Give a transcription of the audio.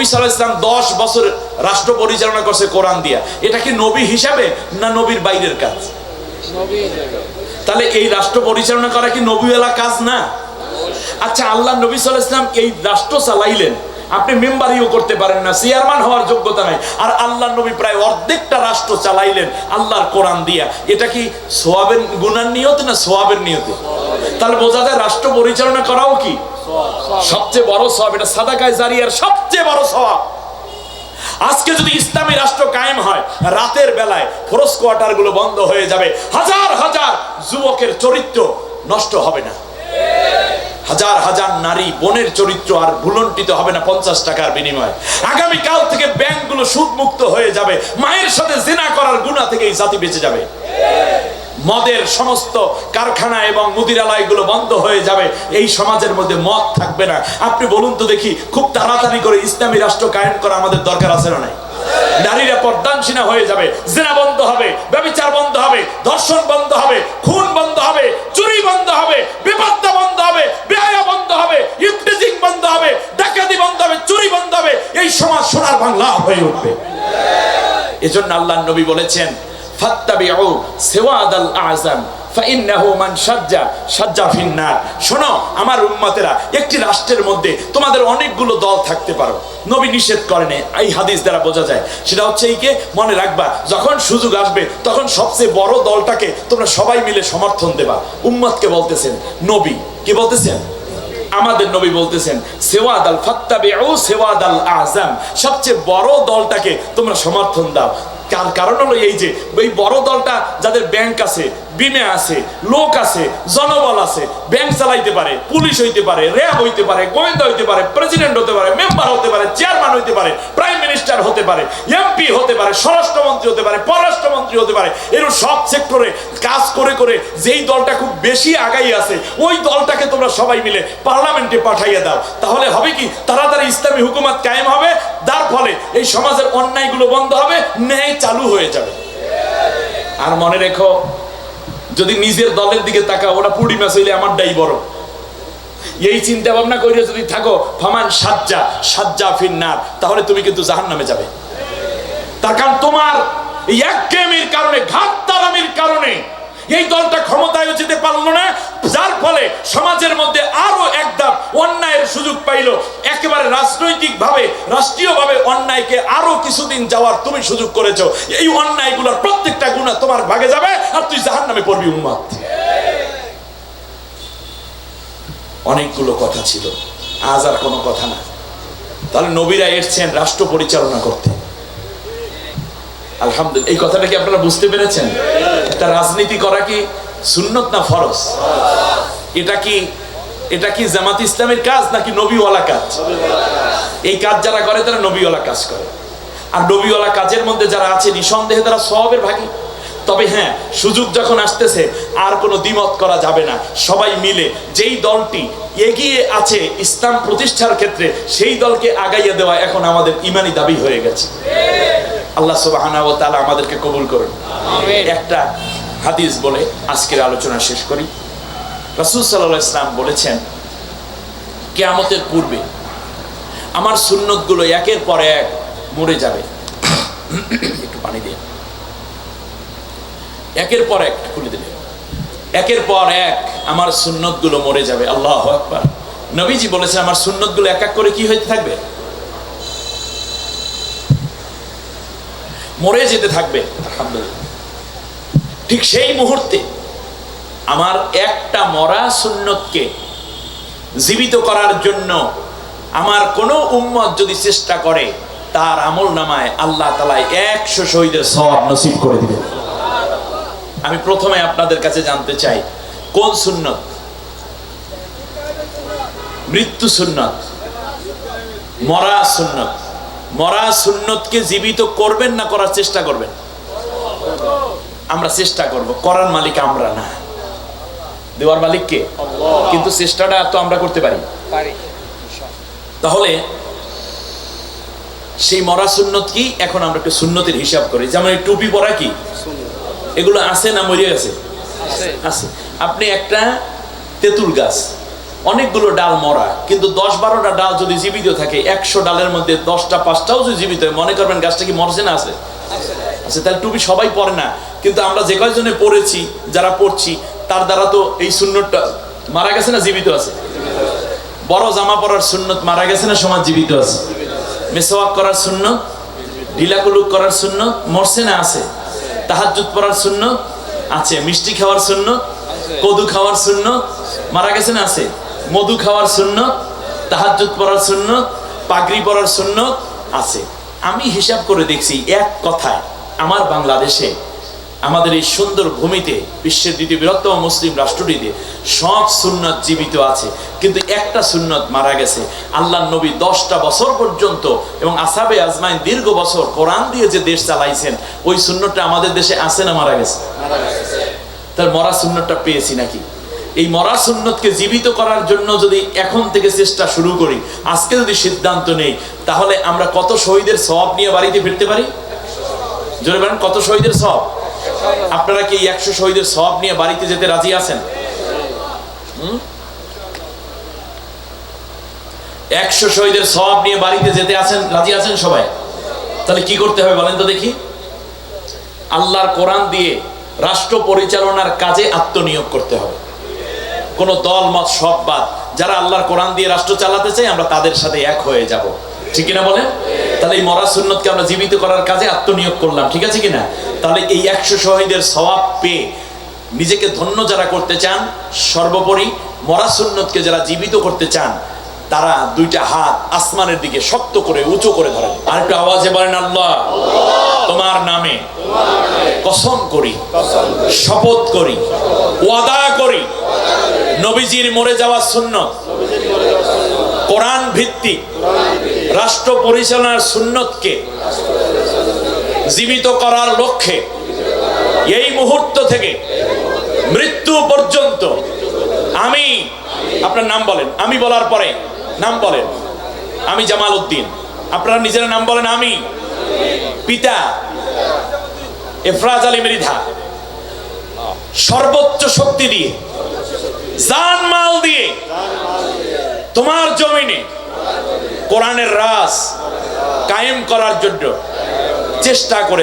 নবী সাল্লাহ ইসলাম দশ বছর রাষ্ট্র পরিচালনা করছে কোরআন দিয়া। এটা কি নবী হিসাবে না নবীর বাইরের কাজ? তাহলে এই রাষ্ট্র পরিচালনা করা কি নবীওয়ালা কাজ না? আচ্ছা আল্লাহ নবী সাল্লাহ ইসলাম এই রাষ্ট্র চালাইলেন। আপনি মেম্বারিও করতে পারেন না, চেয়ারম্যান হওয়ার যোগ্যতা নাই। আর আল্লাহ নবী প্রায় অর্ধেকটা রাষ্ট্র চালাইলেন আল্লাহর কোরআন দিয়া। এটা কি সোয়াবের গুনার নিয়ত না সোয়াবের নিয়তে? তাহলে বোঝা যায় রাষ্ট্র পরিচালনা করাও কি? সবচেয়ে বড় সওয়াব, এটা সাদাকায় জারিয়ার সবচেয়ে বড় আজকে যদি ইসলামী রাষ্ট্র কায়েম হয়, রাতের বেলায় কোয়ার্টারগুলো বন্ধ হয়ে যাবে, হাজার হাজার যুবকের চরিত্র নষ্ট হবে না। হাজার হাজার নারী বোনের চরিত্র আর ভুলন্টিত হবে না পঞ্চাশ টাকার বিনিময়ে। আগামী কাল থেকে ব্যাংকগুলো সুদ মুক্ত হয়ে যাবে, মায়ের সাথে জেনা করার গুণা থেকে এই জাতি বেঁচে যাবে। মদের সমস্ত কারখানা এবং মুদিরালয়গুলো বন্ধ হয়ে যাবে। এই সমাজের মধ্যে মদ থাকবে না। আপনি বলুন তো দেখি, খুব তাড়াতাড়ি করে ইসলামী রাষ্ট্র কায়েম করা আমাদের দরকার আছে না নারীরা পর্দানসীনা হয়ে যাবে, জেনা বন্ধ হবে, ব্যবচার বন্ধ হবে, ধর্ষণ বন্ধ হবে, খুন বন্ধ হবে, চুরি বন্ধ হবে, বেপত্তা বন্ধ হবে বেহায়া বন্ধ হবে ইফটিজিং বন্ধ হবে, ডাকাতি বন্ধ হবে, চুরি বন্ধ হবে। এই সমাজ সোনার বাংলা হয়ে উঠবে। এজন্য আল্লাহ নবী বলেছেন ফাত্তাবিউ সিওয়াদাল আযম শোনো, আমার উম্মতেরা, একটি রাষ্ট্রের মধ্যে তোমাদের অনেকগুলো দল থাকতে পারো। নবী নিষেধ করেন এই হাদিস দ্বারা বোঝা যায়। সেটা হচ্ছে মনে রাখবা, যখন সুযোগ আসবে, তখন সবচেয়ে বড় দলটাকে তোমরা সবাই মিলে সমর্থন দেবা। উম্মতকে বলতেছেন, নবী। কি বলতেছেন? আমাদের নবী বলতেছেন সেওয়াদ আল ফাত্তাবিউ সেওয়াদ আল আজম সবচেয়ে বড় দলটাকে তোমরা সমর্থন দাও। কার কারণ হলো এই যে, ওই বড় দলটা যাদের ব্যাংক আছে, বিমে আছে, লোক আছে, জনবল আছে ব্যাংক চালাইতে পারে, পুলিশ হইতে পারে র্যাব হইতে পারে, গোয়েন্দা হইতে পারে প্রেসিডেন্ট হতে পারে মেম্বার হতে পারে চেয়ারম্যান হইতে পারে মিনিস্টার হতে পারে এমপি হতে পারে, স্বরাষ্ট্রমন্ত্রী হতে পারে, পররাষ্ট্রমন্ত্রী হতে পারে এরকম সব সেক্টরে কাজ করে করে যেই দলটা খুব বেশি আগাই আছে, ওই দলটাকে তোমরা সবাই মিলে পার্লামেন্টে পাঠাইয়ে দাও। তাহলে হবে কি? তাড়াতাড়ি ইসলামী হুকুমত কায়েম হবে, তার ফলে এই সমাজের অন্যায়গুলো বন্ধ হবে, ন্যায় চালু হয়ে যাবে। আর মনে রেখো, যদি নিজের দলের দিকে তাকাও, ওরা পুড়ি মাছ হইলে আমার ডাই বড়। এই চিন্তা ভাবনা করিয়া যদি থাকো, ফামান সাজ্জা সাজ্জা ফিন্নার, তাহলে তুমি কিন্তু জাহান নামে যাবে। তার কারণ তোমার একঘেয়েমির কারণে ঘাত তারামির কারণে এই দলটা ক্ষমতায় যেতে পারল না, যার ফলে সমাজের মধ্যে আরও একদম অন্যায়ের সুযোগ পাইলো। একেবারে রাজনৈতিক ভাবে রাষ্ট্রীয় ভাবে অন্যায়কে আরও কিছুদিন যাওয়ার তুমি সুযোগ করেছ। এই অন্যায়গুলোর প্রত্যেকটা গুণা তোমার ভাগে যাবে, আর তুই জাহান নামে পড়বি, উম্মাদ। অনেকগুলো কথা ছিল। আজ আর কোনো কথা না। তাহলে নবীরা এসছেন রাষ্ট্র পরিচালনা করতে। আলহামদুলিল্লাহ। এই কথাটা কি আপনারা বুঝতে পেরেছেন? তা রাজনীতি করা কি সুন্নত না ফরজ? এটা কি এটা কি জামাত ইসলামের কাজ নাকি নবীওয়ালা কাজ? এই কাজ যারা করে তারা নবীওয়ালা কাজ করে। আর নবীওয়ালা কাজের মধ্যে যারা আছে, নিঃসন্দেহে তারা সবের ভাগী। তবে হ্যাঁ সুযোগ যখন আসতেছে আর কোনো দ্বিমত করা যাবে না। সবাই মিলে যেই দলটি এগিয়ে আছে ইসলাম প্রতিষ্ঠার ক্ষেত্রে সেই দলকে আগাইয়ে দেওয়া এখন আমাদের ইমানি দাবি হয়ে গেছে। আল্লাহ সুবহানাহু ওয়া তাআলা আমাদেরকে কবুল করুন। একটা হাদিস বলে আজকের আলোচনা শেষ করি। রাসূল সাল্লাল্লাহু ইসলাম বলেছেন কেয়ামতের পূর্বে আমার সুন্নতগুলো একের পর এক মরে যাবে। একটু পানি দিয়ে। একের পর এক খুলে দিলে। একের পর এক আমার সুন্নতগুলো মরে যাবে। আল্লাহ আকবার। নবীজি বলেছেন আমার সুন্নতগুলো এক এক করে কি হইতে থাকবে? মরে যেতে থাকবে ঠিক সেই মুহূর্তে আমার একটা মরা সুন্নতকে জীবিত করার জন্য আমার কোনো উম্মত যদি চেষ্টা করে, তার আমল নামায় আল্লাহ তালায় একশো শহীদের সব নসিব করে দিবে আমি প্রথমে আপনাদের কাছে জানতে চাই কোন সুন্নত? মৃত্যু সুন্নত মরা সুন্নত। মরা সুন্নতকে জীবিত করবেন না করার চেষ্টা করবেন? আমরা চেষ্টা করব করার মালিক আমরা না। দেওয়ার মালিক কে? কিন্তু চেষ্টাটা তো আমরা করতে পারি। তাহলে সেই মরা সুন্নত কি? এখন আমরা একটু সুন্নতের হিসাব করি। যেমন এই টুপি পরা কি? এগুলো আছে না মরিয়া গেছে? আছে। আপনি একটা তেঁতুল গাছ অনেকগুলো ডাল মরা কিন্তু দশ বারোটা ডাল যদি জীবিত থাকে একশো ডালের মধ্যে দশটা পাঁচটাও যদি জীবিত হয় মনে করবেন গাছটা কি মরছে না আছে? আচ্ছা তাহলে টুপি সবাই পরে না। কিন্তু আমরা যে কয়জনে পড়েছি যারা পড়ছি তার দ্বারা তো এই শূন্যটা মারা গেছে না জীবিত আছে? বড় জামা পরার সুন্নত মারা গেছে না সমাজ জীবিত আছে? মেসওয়াক করার সুন্নত ঢিলাকুলুক করার সুন্নত মরছে না আছে? তাহাজ্জুদ পড়ার শূন্য আছে, মিষ্টি খাওয়ার শূন্য কদু খাওয়ার শূন্য মারা গেছে না আছে? মধু খাওয়ার শূন্য তাহাজুত পড়ার শূন্য পাগড়ি পড়ার শূন্য আছে। আমি হিসাব করে দেখছি, এক কথায় আমার বাংলাদেশে আমাদের এই সুন্দর ভূমিতে, বিশ্বের দ্বিতীয় বৃহত্তম মুসলিম রাষ্ট্রটিতে সব সুন্নত জীবিত আছে। কিন্তু একটা সুন্নত মারা গেছে। আল্লাহ নবী দশটা বছর পর্যন্ত এবং আসাবে আজমাইন দীর্ঘ বছর কোরআন দিয়ে যে দেশ চালাইছেন, ওই সুন্নতটা আমাদের দেশে আছে না মারা গেছে? তার মরা সুন্নতটা পেয়েছি নাকি? এই মরা সুন্নতকে জীবিত করার জন্য যদি এখন থেকে চেষ্টা শুরু করি, আজকে যদি সিদ্ধান্ত নেই, তাহলে আমরা কত শহীদের সব নিয়ে বাড়িতে ফিরতে পারি? জোরে বলেন, কত শহীদের সব আপনারা কি একশো শহীদের সব নিয়ে বাড়িতে যেতে রাজি আছেন? একশো শহীদের সব নিয়ে বাড়িতে যেতে আছেন, রাজি আছেন সবাই? তাহলে কি করতে হবে বলেন তো দেখি। আল্লাহর কোরআন দিয়ে রাষ্ট্র পরিচালনার কাজে আত্মনিয়োগ করতে হবে। কোন দল, মত, সব বাদ। যারা আল্লাহর কোরআন দিয়ে রাষ্ট্র চালাতে চাই আমরা তাদের সাথে এক হয়ে যাব। ঠিক কিনা বলেন? তাহলে এই মরা সুন্নতকে আমরা জীবিত করার কাজে আত্মনিয়োগ করলাম, ঠিক আছে কিনা? তাহলে এই একশো শহীদের স্বভাব পেয়ে নিজেকে ধন্য যারা করতে চান, সর্বোপরি মরা সুন্নতকে যারা জীবিত করতে চান, তারা দুইটা হাত আসমানের দিকে শক্ত করে, উঁচু করে ধরেন। আর একটু আওয়াজে বলেন, আল্লাহ, তোমার নামে কসম করি, শপথ করি, ওয়াদা করি, নবীজির মরে যাওয়া সুন্নত, কোরআন ভিত্তিক রাষ্ট্র পরিচালনার সুন্নতকে জীবিত করার লক্ষ্যে এই মুহূর্ত থেকে মৃত্যু পর্যন্ত আমি, আপনার নাম বলেন, আমি বলার পরে, নাম বলেন, আমি জামাল উদ্দিন। আপনারা নিজের নাম বলেন, আমি। পিতা এফরাজ আলী মৃধা। সর্বোচ্চ শক্তি দিয়ে, জান মাল দিয়ে, তোমার জমিনে কোরআনের রাস কায়েম করার জন্য চেষ্টা করে